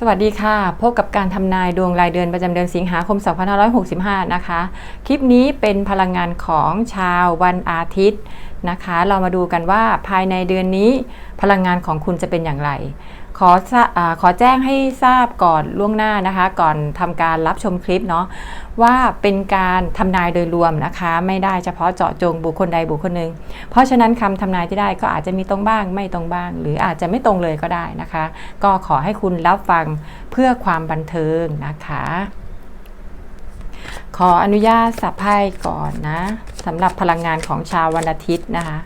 สวัสดีค่ะ พบกับการทำนายดวงรายเดือนประจำเดือนสิงหาคม 2565 นะคะ คลิปนี้เป็นพลังงานของชาววันอาทิตย์นะคะ เรามาดูกันว่าภายในเดือนนี้พลังงานของคุณจะเป็นอย่างไร ขออขอแจ้งให้ทราบก่อนล่วงหน้านะคะ ก่อนทำการรับชมคลิปเนาะว่าเป็นการทำนายโดยรวมนะคะ ไม่ได้เฉพาะเจาะจงบุคคลใดบุคคลหนึ่งเพราะฉะนั้นคำทำนายที่ได้ก็อาจจะมีตรงบ้าง ไม่ตรงบ้าง หรืออาจจะไม่ตรงเลยก็ได้นะคะ ก็ขอให้คุณรับฟังเพื่อความบันเทิงนะคะ ขออนุญาตสับไพ่ก่อนนะ สำหรับพลังงานของชาววันอาทิตย์นะคะ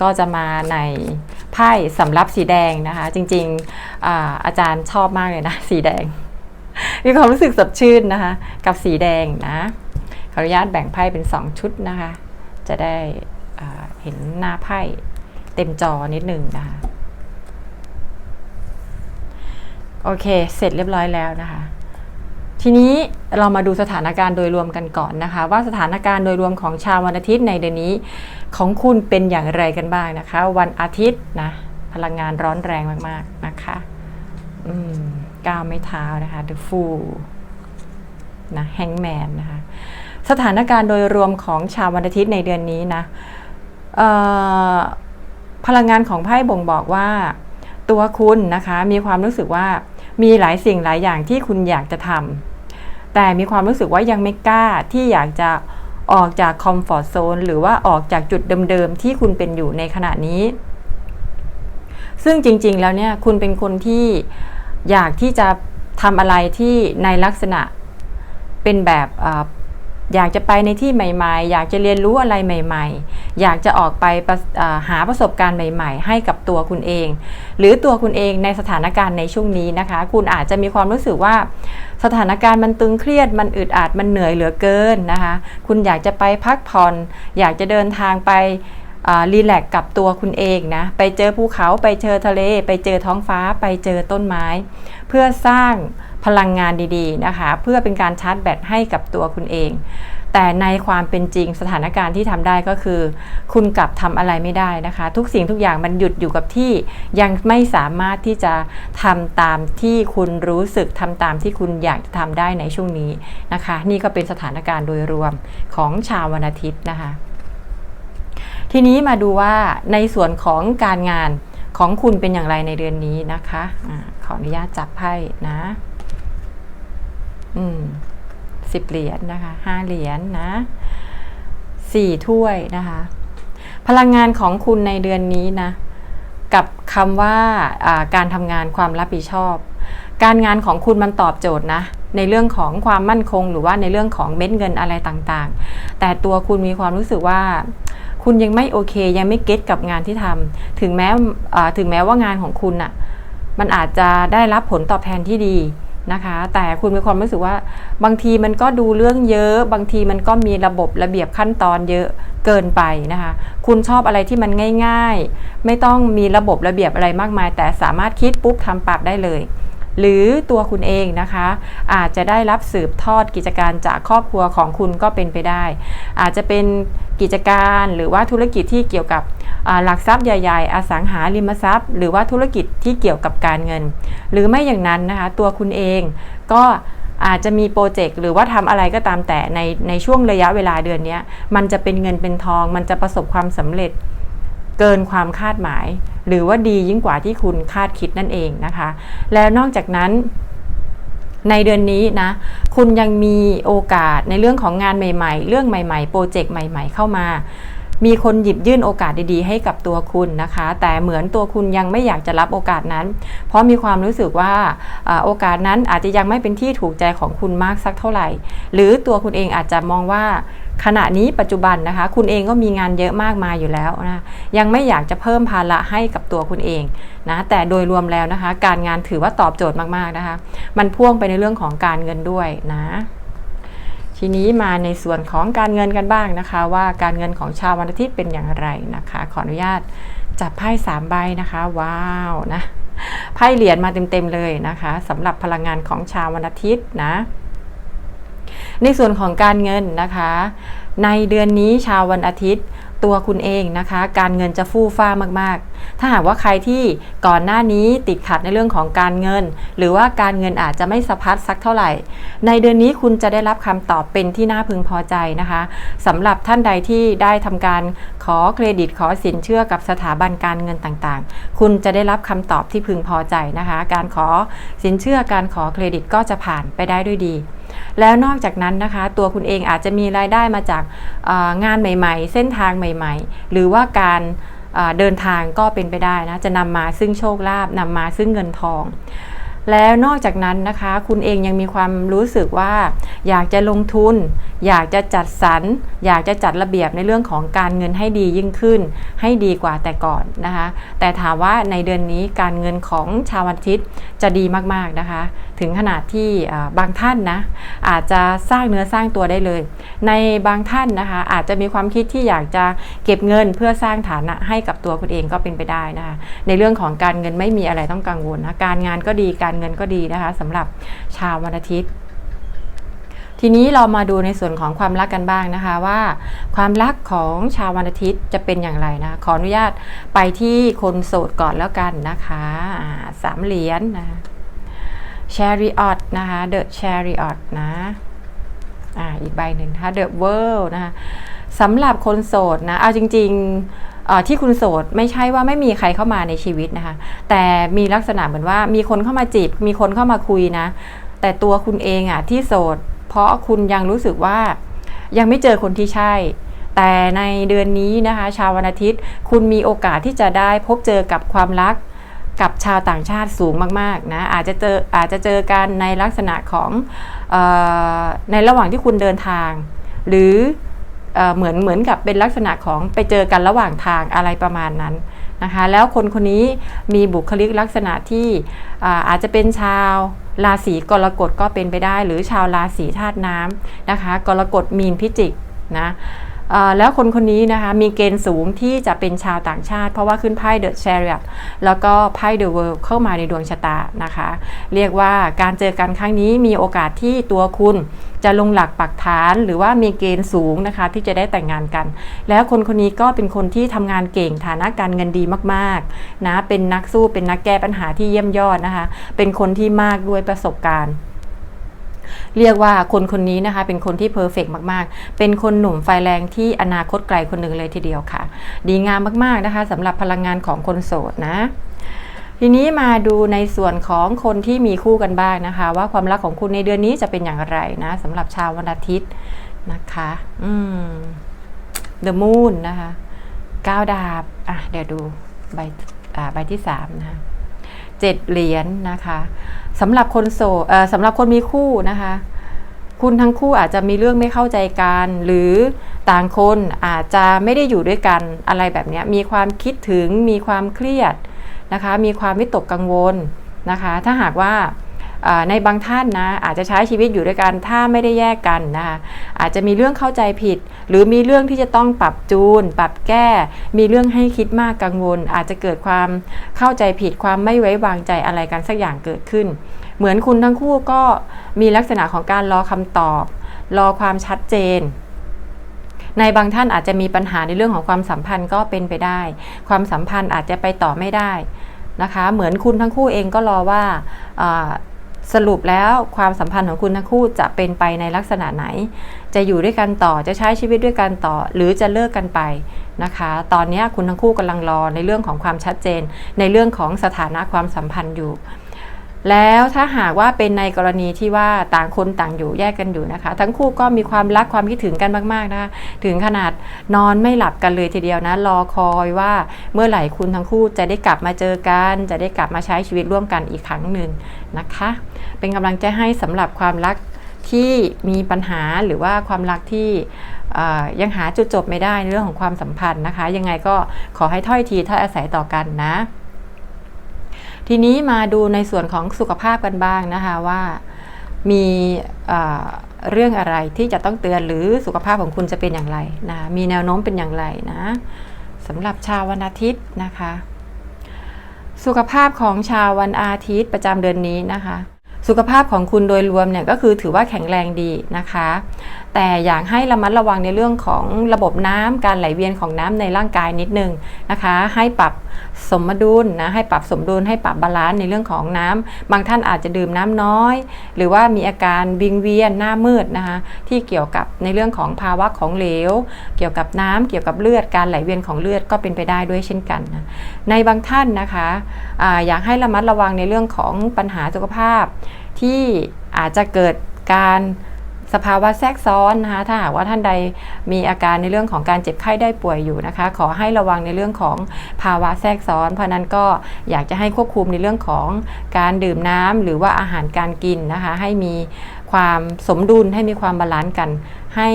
ก็จะมาในไพ่สำรับสีแดงนะคะ จริงๆอาอาจารย์ชอบมากเลยนะสีแดง มีความรู้สึกสดชื่นนะคะ กับสีแดงนะขออนุญาตแบ่งไพ่เป็น 2 ชุดนะคะ จะได้เห็นหน้าไพ่เต็มจอนิดหนึ่งนะคะ โอเค เสร็จเรียบร้อยแล้วนะคะ ทีนี้เรามาดูสถานการณ์โดยรวมกันก่อนนะคะ ว่าสถานการณ์โดยรวมของชาววันอาทิตย์ในเดือนนี้ ของคุณเป็นอย่างไรกันบ้างนะคะ วันอาทิตย์นะพลังงานร้อนแรงมากๆนะคะอืมก้าวไม่เท้านะคะ The Fool นะ Hangman นะคะสถานการณ์โดยรวมของชาววันอาทิตย์ในเดือนนี้นะพลังงานของไพ่บ่งบอกว่า ตัวคุณนะคะมีความรู้สึกว่ามีหลายสิ่งหลายอย่างที่คุณอยากจะทำ แต่มีความรู้สึกว่ายังไม่กล้าที่อยากจะออกจากคอมฟอร์ทโซนหรือว่าออกจากจุดเดิมๆที่คุณเป็นอยู่ในขณะนี้ ซึ่งจริงๆแล้วเนี่ยคุณเป็นคนที่อยากที่จะทำอะไรที่ในลักษณะเป็นแบบ อยากจะไปในที่ใหม่ ๆ อยากจะเรียนรู้อะไรใหม่ ๆ อยากจะออกไปหาประสบการณ์ใหม่ ๆ ให้กับตัวคุณเอง หรือตัวคุณเองในสถานการณ์ในช่วงนี้นะคะ คุณอาจจะมีความรู้สึกว่า สถานการณ์มันตึงเครียด มันอึดอัด มันเหนื่อยเหลือเกินนะคะ คุณอยากจะไปพักผ่อน อยากจะเดินทางไป รีแลกกับตัวคุณเองนะ ไปเจอภูเขาไปเจอทะเล ไปเจอท้องฟ้าไปเจอต้นไม้ เพื่อสร้างพลังงานดีๆนะคะ เพื่อเป็นการชาร์จแบตให้กับตัวคุณเอง แต่ในความเป็นจริงสถานการณ์ที่ทำได้ก็คือ คุณกลับทำอะไรไม่ได้นะคะ ทุกสิ่งทุกอย่างมันหยุดอยู่กับที่ยังไม่สามารถที่จะทำตามที่คุณรู้สึกทำตามที่คุณอยากจะทำได้ในช่วงนี้นะคะ นี่ก็เป็นสถานการณ์โดยรวมของชาววันอาทิตย์นะคะ ทีนี้มาดูว่าในส่วนของการงานของคุณเป็นอย่างไรในเดือนนี้นะคะอะขออนุญาตจับไพ่นะ อืมสิบเหรียญนะคะห้าเหรียญนะสี่ถ้วยนะคะ พลังงานของคุณในเดือนนี้นะ กับคำว่าาการทำงานความรับผิดชอบ การงานของคุณมันตอบโจทย์นะในเรื่องของความมั่นคงหรือว่าในเรื่องของเม็ดเงินอะไรต่างๆ แต่ตัวคุณมีความรู้สึกว่า คุณยังไม่โอเค ยังไม่เก็ตกับงานที่ทำถึงแม้อ่ถึงแม้ว่างานของคุณน่ะมันอาจจะได้รับผลตอบแทนที่ดีนะคะ แต่คุณมีความรู้สึกว่า บางทีมันก็ดูเรื่องเยอะ บางทีมันก็มีระบบระเบียบขั้นตอนเยอะเกินไปนะคะ คุณชอบอะไรที่มันง่าย ๆ ไม่ต้องมีระบบระเบียบอะไรมากมาย แต่สามารถคิดปุ๊บทำปรับได้เลย หรือตัวคุณเองนะคะ อาจจะได้รับสืบทอดกิจการจากครอบครัวของคุณก็เป็นไปได้ อาจจะเป็น กิจการหรือว่าธุรกิจที่เกี่ยวกับหลักทรัพย์ใหญ่ๆ อสังหาริมทรัพย์ หรือว่าธุรกิจที่เกี่ยวกับการเงิน หรือไม่อย่างนั้นนะคะตัวคุณเองก็อาจจะมีโปรเจกต์หรือว่าทำอะไรก็ตามแต่ในในช่วงระยะเวลาเดือนนี้มันจะเป็นเงินเป็นทอง มันจะประสบความสำเร็จเกินความคาดหมาย หรือว่าดียิ่งกว่าที่คุณคาดคิดนั่นเองนะคะ แล้วนอกจากนั้น ในเดือนนี้นะ คุณยังมีโอกาสในเรื่องของงานใหม่ ๆ เรื่องใหม่ๆ โปรเจกต์ใหม่ ๆ เข้ามา มีคนหยิบยื่นโอกาสดีๆ ให้กับตัวคุณนะคะ แต่เหมือนตัวคุณยังไม่อยากจะรับโอกาสนั้น เพราะมีความรู้สึกว่าโอกาสนั้นอาจจะยังไม่เป็นที่ถูกใจของคุณมากสักเท่าไหร่ หรือตัวคุณเองอาจจะมองว่า ขณะนี้ปัจจุบันนะคะ คุณเองก็มีงานเยอะมากมายอยู่แล้วนะยังไม่อยากจะเพิ่มภาระให้กับตัวคุณเองนะแต่โดยรวมแล้วนะคะ การงานถือว่าตอบโจทย์มากๆนะคะ มันพ่วงไปในเรื่องของการเงินด้วยนะทีนี้มาในส่วนของการเงินกันบ้างนะคะ ว่าการเงินของชาววันอาทิตย์เป็นอย่างไรนะคะ ขออนุญาตจับไพ่สามใบนะคะ ว้าวนะไพ่เหรียญมาเต็มๆเลยนะคะสำหรับพลังงานของชาววันอาทิตย์นะ ในส่วนของการเงินนะคะ ในเดือนนี้ชาววันอาทิตย์ตัวคุณเองนะคะ การเงินจะฟู่ฟ้ามากๆ ถ้าหากว่าใครที่ก่อนหน้านี้ติดขัดในเรื่องของการเงิน หรือว่าการเงินอาจจะไม่สะพัดสักเท่าไหร่ ในเดือนนี้คุณจะได้รับคำตอบเป็นที่น่าพึงพอใจนะคะสำหรับท่านใดที่ได้ทำการขอเครดิตขอสินเชื่อกับสถาบันการเงินต่างๆ คุณจะได้รับคำตอบที่พึงพอใจนะคะ การขอสินเชื่อการขอเครดิตก็จะผ่านไปได้ด้วยดี แล้วนอกจากนั้นนะคะ ตัวคุณเองอาจจะมีรายได้มาจากงานใหม่ ๆ เส้นทางใหม่ ๆ หรือว่าการเอ่อเดินทางก็เป็นไปได้นะจะนำมาซึ่งโชคลาภนำมาซึ่งเงินทอง แล้วนอกจากนั้นนะคะ คุณเองยังมีความรู้สึกว่า อยากจะลงทุน อยากจะจัดสรร อยากจะจัดระเบียบในเรื่องของการเงินให้ดียิ่งขึ้น ให้ดีกว่าแต่ก่อนนะคะ แต่ถามว่าในเดือนนี้การเงินของชาววันอาทิตย์จะดีมากๆนะคะ ถึงขนาดที่บางท่านนะอาจจะสร้างเนื้อสร้างตัวได้เลย ในบางท่านนะคะอาจจะมีความคิดที่อยากจะเก็บเงินเพื่อสร้างฐานะให้กับตัวคุณเองก็เป็นไปได้นะคะ ในเรื่องของการเงินไม่มีอะไรต้องกังวลนะการงานก็ดีการเงินก็ดีนะคะสำหรับชาววันอาทิตย์ ทีนี้เรามาดูในส่วนของความรักกันบ้างนะคะว่า ความรักของชาววันอาทิตย์จะเป็นอย่างไรนะขออนุญาตไปที่คนโสดก่อนแล้วกันนะคะสามเหรียญนะ Chariot นะคะ The Chariot นะอ่าอีกใบหนึ่งนะคะ The World นะคะสำหรับคนโสดนะ เอาจริง ๆ ที่คุณโสดไม่ใช่ว่าไม่มีใครเข้ามาในชีวิตนะคะ แต่มีลักษณะเหมือนว่ามีคนเข้ามาจีบ มีคนเข้ามาคุยนะ แต่ตัวคุณเองอะที่โสด เพราะคุณยังรู้สึกว่ายังไม่เจอคนที่ใช่ แต่ในเดือนนี้นะคะ ชาววันอาทิตย์ คุณมีโอกาสที่จะได้พบเจอกับความรักกับชาวต่างชาติสูงมากๆนะอาจจะเจออาจจะเจอกันในลักษณะของออในระหว่างที่คุณเดินทาง หรือ เหมือนเหมือนกับเป็นลักษณะของไปเจอกันระหว่างทางอะไรประมาณนั้นนะคะแล้วคนคนนี้มีบุคลิกลักษณะที่อาอาจจะเป็นชาวราศีกรกฎก็เป็นไปได้ หรือชาวราศีธาตุน้ำนะคะกรกฎมีนพิจิกนะ แล้วคนคนนี้นะคะมีเกณฑ์สูงที่จะเป็นชาวต่างชาติ เพราะว่าขึ้นไพ่เดอะแชริอตแล้วก็ไพ่เดอะเวิลด์เข้ามาในดวงชะตานะคะ เรียกว่าการเจอกันครั้งนี้มีโอกาสที่ตัวคุณจะลงหลักปักฐานหรือว่ามีเกณฑ์สูงนะคะ ที่จะได้แต่งงานกัน แล้วคนคนนี้ก็เป็นคนที่ทำงานเก่งฐานะการเงินดีมากๆนะเป็นนักสู้เป็นนักแก้ปัญหาที่เยี่ยมยอดนะคะ เป็นคนที่มากด้วยประสบการณ์ เรียกว่าคนคนนี้นะคะเป็นคนที่เพอร์เฟกมากๆ เป็นคนหนุ่มไฟแรงที่อนาคตไกลคนหนึ่งเลยทีเดียวค่ะ ดีงามมากๆนะคะสำหรับพลังงานของคนโสดนะทีนี้มาดูในส่วนของคนที่มีคู่กันบ้างนะคะ ว่าความรักของคุณในเดือนนี้จะเป็นอย่างไรนะสำหรับชาววันอาทิตย์นะคะ อืม The Moon นะคะก้าวดาบ อะ เดี๋ยวดูใบอ่าใบที่สามนะคะ เจ็ดเหรียญนะคะสำหรับคนโสดเออสำหรับคนมีคู่นะคะ คุณทั้งคู่อาจจะมีเรื่องไม่เข้าใจกัน หรือต่างคนอาจจะไม่ได้อยู่ด้วยกันอะไรแบบนี้มีความคิดถึงมีความเครียดนะคะ มีความวิตกกังวลนะคะ ถ้าหากว่า ในบางท่านนะอาจจะใช้ชีวิตอยู่ด้วยกันถ้าไม่ได้แยกกันนะคะอาจจะมีเรื่องเข้าใจผิด หรือมีเรื่องที่จะต้องปรับจูน ปรับแก้ มีเรื่องให้คิดมากกังวล อาจจะเกิดความเข้าใจผิดความไม่ไว้วางใจอะไรกันสักอย่างเกิดขึ้น เหมือนคุณทั้งคู่ก็มีลักษณะของการรอคำตอบ รอความชัดเจนในบางท่านอาจจะมีปัญหาในเรื่องของความสัมพันธ์ก็เป็นไปได้ ความสัมพันธ์อาจจะไปต่อไม่ได้นะคะ เหมือนคุณทั้งคู่เองก็รอว่าา สรุปแล้วความสัมพันธ์ของคุณทั้งคู่จะเป็นไปในลักษณะไหน จะอยู่ด้วยกันต่อจะใช้ชีวิตด้วยกันต่อ หรือจะเลิกกันไปนะคะ ตอนนี้คุณทั้งคู่กำลังรอในเรื่องของความชัดเจน ในเรื่องของสถานะความสัมพันธ์อยู่ แล้วถ้าหากว่าเป็นในกรณีที่ว่าต่างคนต่างอยู่แยกกันอยู่นะคะ ทั้งคู่ก็มีความรักความคิดถึงกันมากๆนะคะถึงขนาดนอนไม่หลับกันเลยทีเดียวนะรอคอยว่าเมื่อไหร่คุณทั้งคู่จะได้กลับมาเจอกัน จะได้กลับมาใช้ชีวิตร่วมกันอีกครั้งหนึ่งนะคะ เป็นกำลังใจให้สำหรับความรักที่มีปัญหาหรือว่าความรักที่ยังหาจุดจบไม่ได้ในเรื่องของความสัมพันธ์นะคะ ยังไงก็ขอให้ถ้อยทีถ้อยอาศัยต่อกันนะ ทีนี้มาดูในส่วนของสุขภาพกันบ้างนะคะว่ามีเรื่องอะไรที่จะต้องเตือนหรือสุขภาพของคุณจะเป็นอย่างไรนะมีแนวโน้มเป็นอย่างไรนะสำหรับชาววันอาทิตย์นะคะ สุขภาพของชาววันอาทิตย์ประจำเดือนนี้นะคะ สุขภาพของคุณโดยรวมเนี่ยก็คือถือว่าแข็งแรงดีนะคะ แต่อยากให้ระมัดระวังในเรื่องของระบบน้ำการไหลเวียนของน้ำในร่างกายนิดนึงนะคะ ให้ปรับสมดุลนะให้ปรับสมดุลให้ปรับบาลานซ์ในเรื่องของน้ำบางท่านอาจจะดื่มน้ำน้อย หรือว่ามีอาการวิงเวียนหน้ามืดนะคะที่เกี่ยวกับในเรื่องของภาวะของเหลว เกี่ยวกับน้ำเกี่ยวกับเลือดการไหลเวียนของเลือดก็เป็นไปได้ด้วยเช่นกันนะในบางท่านนะคะออยากให้ระมัดระวังในเรื่องของปัญหาสุขภาพ ที่อาจจะเกิดการสภาวะแทรกซ้อนนะคะถ้าหากว่าท่านใดมีอาการในเรื่องของการเจ็บไข้ได้ป่วยอยู่นะคะ ขอให้ระวังในเรื่องของภาวะแทรกซ้อน เพราะนั้นก็อยากจะให้ควบคุมในเรื่องของการดื่มน้ำหรือว่าอาหารการกินนะคะ ให้มีความสมดุลให้มีความบาลานซ์กัน ให้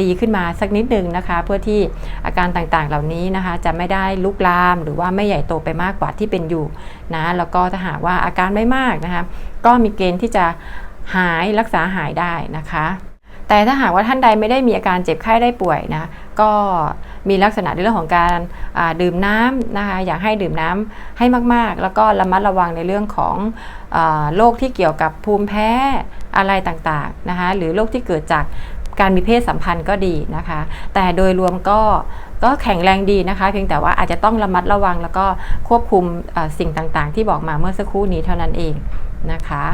ดีขึ้นมาสักนิดนึงนะคะ เพื่อที่อาการต่างๆเหล่านี้นะคะ จะไม่ได้ลุกลามหรือว่าไม่ใหญ่โตไปมากกว่าที่เป็นอยู่นะแล้วก็ถ้าหากว่าอาการไม่มากนะคะก็มีเกณฑ์ที่จะหายรักษาหายได้นะคะ แต่ถ้าหากว่าท่านใดไม่ได้มีอาการเจ็บไข้ได้ป่วยนะก็มีลักษณะในเรื่องของการดื่มน้ำนะคะอยากให้ดื่มน้ำให้มากๆ แล้วก็ระมัดระวังในเรื่องของโรคที่เกี่ยวกับภูมิแพ้อะไรต่างๆนะคะหรือโรคที่เกิดจาก การมีเพศสัมพันธ์ก็ดีนะคะ แต่โดยรวมก็ก็แข็งแรงดีนะคะ เพียงแต่ว่าอาจจะต้องระมัดระวังแล้วก็ควบคุมสิ่งต่างๆ ที่บอกมาเมื่อสักครู่นี้เท่านั้นเองนะคะ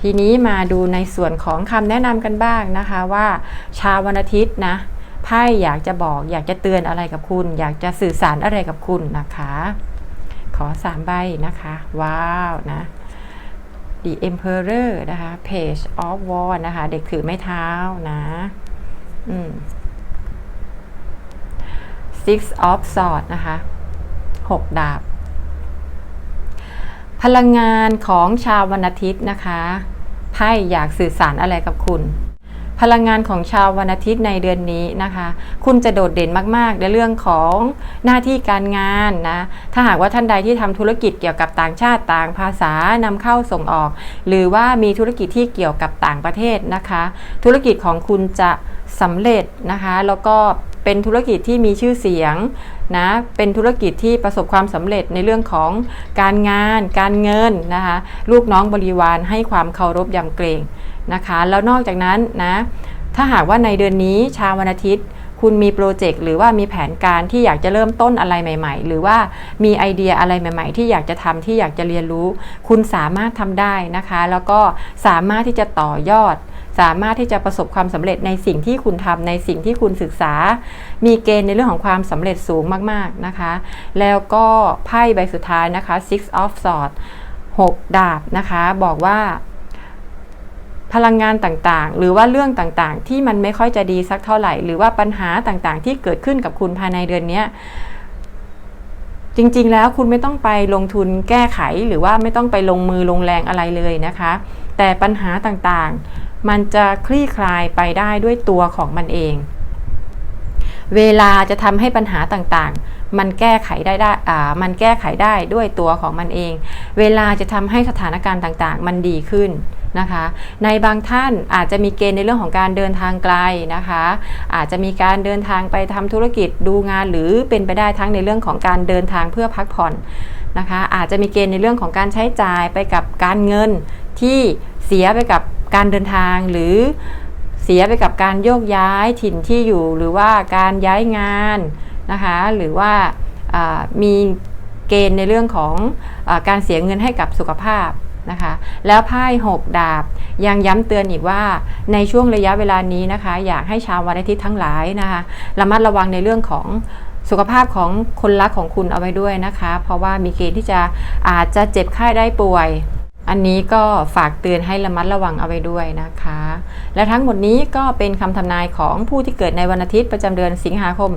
ทีนี้มาดูในส่วนของคำแนะนำกันบ้างนะคะว่าชาววันอาทิตย์นะไพ่อยากจะบอกอยากจะเตือนอะไรกับคุณ อยากจะสื่อสารอะไรกับคุณนะคะ ขอสามใบนะคะ ว้าวนะ The Emperor นะคะ Page of War นะคะ เด็กถือไม้เท้านะอืม Six of Swords นะคะหกดาบ พลังงานของชาววันอาทิตย์นะคะไพ่อยากสื่อสารอะไรกับคุณ พลังงานของชาววันอาทิตย์ในเดือนนี้นะคะ คุณจะโดดเด่นมาก ๆ ในเรื่องของหน้าที่การงานนะ ถ้าหากว่าท่านใดที่ทำธุรกิจเกี่ยวกับต่างชาติต่างภาษานำเข้าส่งออก หรือว่ามีธุรกิจที่เกี่ยวกับต่างประเทศนะคะ ธุรกิจของคุณจะสำเร็จนะคะ แล้วก็เป็นธุรกิจที่มีชื่อเสียงนะ เป็นธุรกิจที่ประสบความสำเร็จในเรื่องของการงาน การเงินนะคะ ลูกน้องบริวารให้ความเคารพยำเกรง นะคะ แล้วนอกจากนั้นนะ ถ้าหากว่าในเดือนนี้ชาววันอาทิตย์ คุณมีโปรเจกต์หรือว่ามีแผนการที่อยากจะเริ่มต้นอะไรใหม่ ๆ หรือว่ามีไอเดียอะไรใหม่ ๆ ที่อยากจะทำที่อยากจะเรียนรู้ คุณสามารถทำได้นะคะ แล้วก็สามารถที่จะต่อยอดสามารถที่จะประสบความสำเร็จในสิ่งที่คุณทำในสิ่งที่คุณศึกษา มีเกณฑ์ในเรื่องของความสำเร็จสูงมากๆนะคะ แล้วก็ไพ่ใบสุดท้ายนะคะ six of swords 6 ดาบนะคะ บอกว่า พลังงานต่างๆ หรือว่าเรื่องต่างๆ ที่มันไม่ค่อยจะดีสักเท่าไหร่ หรือว่าปัญหาต่างๆ ที่เกิดขึ้นกับคุณภายในเดือนนี้จริงๆ แล้วคุณไม่ต้องไปลงทุนแก้ไขหรือว่าไม่ต้องไปลงมือลงแรงอะไรเลยนะคะ แต่ปัญหาต่างๆ มันจะคลี่คลายไปได้ด้วยตัวของมันเอง เวลาจะทำให้ปัญหาต่างๆ มันแก้ไขได้ได้อ่ามันแก้ไขได้ด้วยตัวของมันเอง เวลาจะทำให้สถานการณ์ต่างๆ มันดีขึ้นนะคะ ในบางท่านอาจจะมีเกณฑ์ในเรื่องของการเดินทางไกลนะคะ อาจจะมีการเดินทางไปทำธุรกิจดูงานหรือเป็นไปได้ทั้งในเรื่องของการเดินทางเพื่อพักผ่อนนะคะ อาจจะมีเกณฑ์ในเรื่องของการใช้จ่ายไปกับการเงินที่เสียไปกับการเดินทางหรือ เสียไปกับการโยกย้ายถิ่นที่อยู่หรือว่าการย้ายงานนะคะหรือว่ามีเกณฑ์ในเรื่องของอการเสียเงินให้กับสุขภาพนะคะแล้วไพ่หกดาบยังย้ำเตือนอีกว่าในช่วงระยะเวลานี้นะคะ อยากให้ชาววันอาทิตย์ทั้งหลายนะคะระมัดระวังในเรื่องของสุขภาพของคนรักของคุณเอาไว้ด้วยนะคะ เพราะว่ามีเกณฑ์ที่จะอาจจะเจ็บไข้ได้ป่วย อันนี้ก็ฝากเตือนให้ระมัดระวังเอาไว้ด้วยนะคะ และทั้งหมดนี้ก็เป็นคำทำนายของผู้ที่เกิดในวันอาทิตย์ประจำเดือนสิงหาคม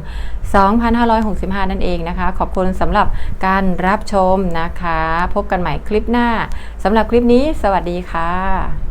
2565 นั่นเองนะคะ ขอบคุณสำหรับการรับชมนะคะ พบกันใหม่คลิปหน้าสำหรับคลิปนี้ สวัสดีค่ะ